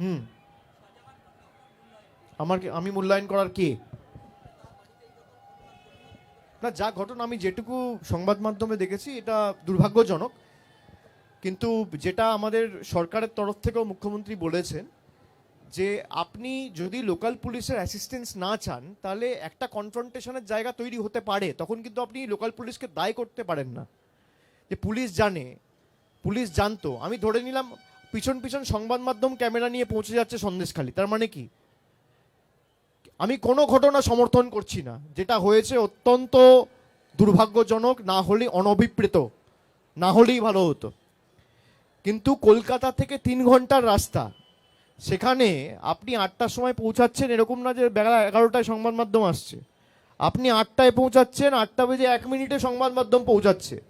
হুম। আমার আমি মূল্যায়ন করার কে? না, যা ঘটনা আমি যেটুকু সংবাদ মাধ্যমে দেখেছি, এটা দুর্ভাগ্যজনক। কিন্তু যেটা আমাদের সরকারের তরফ থেকেও মুখ্যমন্ত্রী বলেছেন, যে আপনি যদি লোকাল পুলিশের অ্যাসিস্ট্যান্স না চান, তাহলে একটা কনফ্রন্টেশনের জায়গা তৈরি হতে পারে, তখন কিন্তু আপনি লোকাল পুলিশকে দায় করতে পারেন না। যে পুলিশ জানে, পুলিশ জানতো, আমি ধরে নিলাম পিছন পিছন সংবাদ মাধ্যম ক্যামেরা নিয়ে পৌঁছে যাচ্ছে সন্দেশখালী। তার মানে কি? আমি কোনো ঘটনা সমর্থন করছি না। যেটা হয়েছে অত্যন্ত দুর্ভাগ্যজনক, না হলে অনভিপ্রেত, না হলেই ভালো হতো। কিন্তু কলকাতা থেকে তিন ঘণ্টার রাস্তা। সেখানে আপনি আটটার সময় পৌঁছাচ্ছেন, এরকম না যে বেলা এগারোটায় সংবাদ মাধ্যম আসছে। আপনি আটটায় পৌঁছাচ্ছেন, আটটা বেজে এক মিনিটে সংবাদ মাধ্যম পৌঁছাচ্ছে।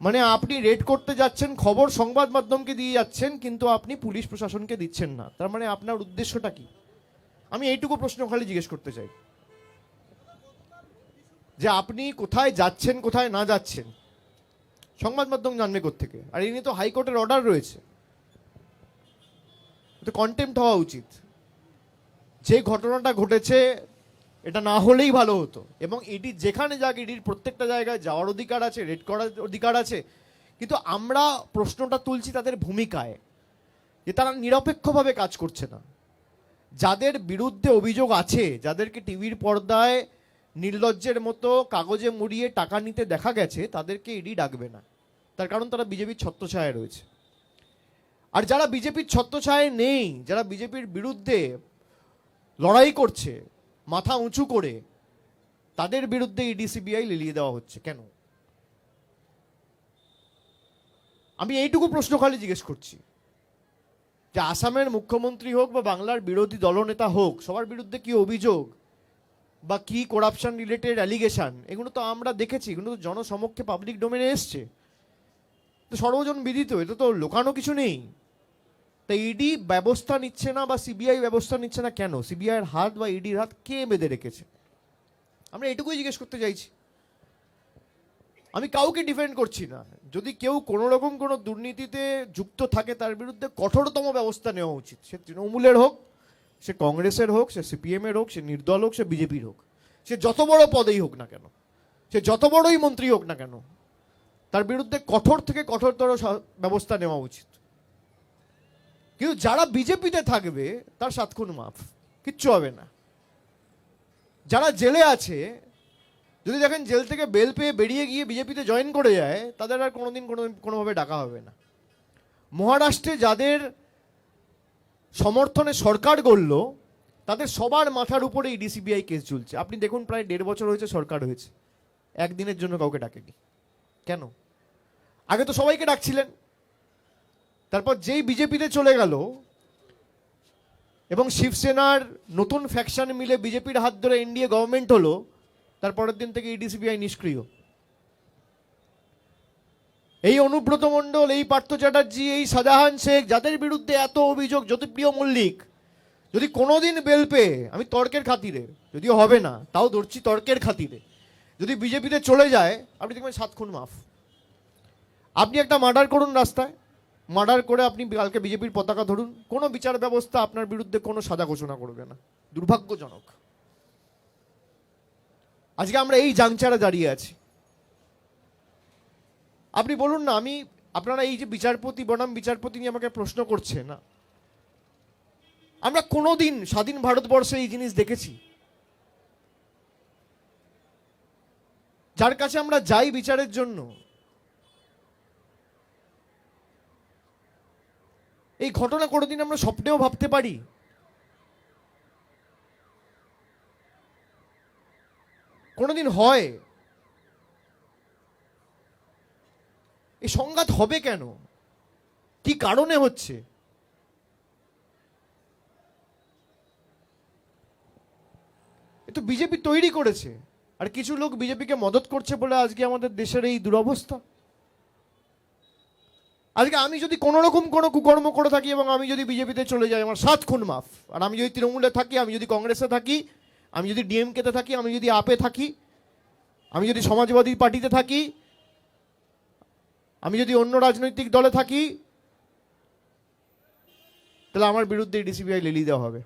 মানে আপনি রেড করতে যাচ্ছেন, খবর সংবাদ মাধ্যমকে দিয়ে যাচ্ছেন, কিন্তু আপনি পুলিশ প্রশাসনকে দিচ্ছেন না। তার মানে আপনার উদ্দেশ্যটা কি? আমি এইটুকু প্রশ্ন খালি জিজ্ঞেস করতে চাই। যে আপনি কোথায় যাচ্ছেন, কোথায় না যাচ্ছেন? সংবাদ মাধ্যম জানবে থেকে আর এই নিয়ে তো হাইকোর্টের অর্ডার রয়েছে। তো কন্টেম্পট হওয়া উচিত। যে ঘটনাটা ঘটেছে এটা না হলেই ভালো হতো। এবং ইডি যেখানে যাক ইডির প্রত্যেকটা জায়গায় যাওয়ার অধিকার আছে, রেড করার অধিকার আছে। কিন্তু আমরা প্রশ্নটা তুলছি তাদের ভূমিকায়, যে তারা নিরপেক্ষভাবে কাজ করছে না। যাদের বিরুদ্ধে অভিযোগ আছে, যাদেরকে টিভির পর্দায় নির্লজ্জের মতো কাগজে মুড়িয়ে টাকা নিতে দেখা গেছে, তাদেরকে ইডি ডাকবে না। তার কারণ তারা বিজেপির ছত্রছায়ায় রয়েছে। আর যারা বিজেপির ছত্রছায়ায় নেই, যারা বিজেপির বিরুদ্ধে লড়াই করছে মাথা উঁচু করে তাদের বিরুদ্ধে ইডি সিবিআই লিলিয়ে দেওয়া হচ্ছে। কেন? আমি এইটুকু প্রশ্ন খালি জিজ্ঞেস করছি। যে আসামের মুখ্যমন্ত্রী হোক বা বাংলার বিরোধী দলনেতা হোক, সবার বিরুদ্ধে কি অভিযোগ বা কি করাপশন রিলেটেড অ্যালিগেশন এগুলো তো আমরা দেখেছি, এগুলো তো জনসমক্ষে পাবলিক ডোমেনে এসছে। তো সর্বজন বিদিত এটা তো লোকানো কিছু নেই। তা ইডি ব্যবস্থা নিচ্ছে না বা সিবিআই ব্যবস্থা নিচ্ছে না কেন? সিবিআইয়ের হাত বা ইডির হাত কে বেঁধে রেখেছে? আমরা এটুকুই জিজ্ঞেস করতে চাইছি। আমি কাউকে ডিফেন্ড করছি না। যদি কেউ কোনো রকম কোনো দুর্নীতিতে যুক্ত থাকে তার বিরুদ্ধে কঠোরতম ব্যবস্থা নেওয়া উচিত। সে তৃণমূলের হোক, সে কংগ্রেসের হোক, সে সিপিএমের হোক, সে নির্দল হোক, সে বিজেপির হোক, সে যত বড় পদেই হোক না কেন, সে যত বড়ই মন্ত্রী হোক না কেন, তার বিরুদ্ধে কঠোর থেকে কঠোরতর ব্যবস্থা নেওয়া উচিত। কিন্তু যারা বিজেপিতে থাকবে, তার সাত খুন মাফ। কিচ্ছু হবে না। যারা জেলে আছে, যদি দেখেন জেল থেকে বেল পেয়ে বেরিয়ে গিয়ে বিজেপিতে জয়েন করে যায়, তাদের আর কোনোদিন কোনো, কোনোভাবে ডাকা হবে না। মহারাষ্ট্রে যাদের সমর্থনে সরকার গড়ল, তাদের সবার মাথার উপরে এই ডিসিবিআই কেস চলছে আপনি দেখুন, প্রায় দেড় বছর হয়েছে সরকার হয়েছে। একদিনের জন্য কাউকে ডাকেনি। কেন? আগে তো সবাইকে ডাকছিলেন। তারপর যেই বিজেপিতে চলে গেল, এবং শিবসেনার নতুন ফ্যাকশন মিলে বিজেপির হাত ধরে এনডিএ গভর্নমেন্ট হলো তারপরের দিন থেকে ইডিসিবিআই নিষ্ক্রিয়। এই অনুব্রত মণ্ডল, এই পার্থ চ্যাটার্জি, এই শাহজাহান শেখ, যাদের বিরুদ্ধে এত অভিযোগ, জ্যোতিপ্রিয় মল্লিক, যদি কোনোদিন বেল পেয়ে, আমি তর্কের খাতিরে, যদিও হবে না, তাও ধরছি তর্কের খাতিরে, যদি বিজেপিতে চলে যায়, আপনি দেখবেন সাত খুন মাফ। আপনি একটা মার্ডার করুন রাস্তায় মার্ডার করে আপনি কালকে বিজেপির পতাকা ধরুন, কোনো বিচার ব্যবস্থা আপনার বিরুদ্ধে কোনো সাজা ঘোষণা করবে না। দুর্ভাগ্যজনক। আজকে আমরা এই জাংচারে দাঁড়িয়ে আছি। আপনি বলুন না, আমি, আপনারা এই যে বিচারপতি, বনাম বিচারপতি নিয়ে আমাকে প্রশ্ন করছে না। আমরা কোনোদিন স্বাধীন ভারতবর্ষে এই জিনিস দেখেছি। যার কাছে আমরা যাই বিচারের জন্য এই ঘটনা কোনোদিন আমরা স্বপ্নেও ভাবতে পারি। কোনোদিন হয়। এই সংঘাত হবে কেন? কি কারণে হচ্ছে? এ তো বিজেপি তৈরি করেছে। আর কিছু লোক বিজেপিকে মদত করছে বলে আজকে আমাদের দেশের এই দুরবস্থা। আজকে আমি যদি কোনো রকম কোনো কুকর্ম করে থাকি এবং আমি যদি বিজেপিতে চলে যাই, আমার সাত খুন মাফ। আর আমি যদি তৃণমূলে থাকি, আমি যদি কংগ্রেসে থাকি, আমি যদি ডিএমকেতে থাকি, আমি যদি আপে থাকি, আমি যদি সমাজবাদী পার্টিতে থাকি, আমি যদি অন্য রাজনৈতিক দলে থাকি, তাহলে আমার বিরুদ্ধে ডিসিবিআই লিলি দেওয়া হবে।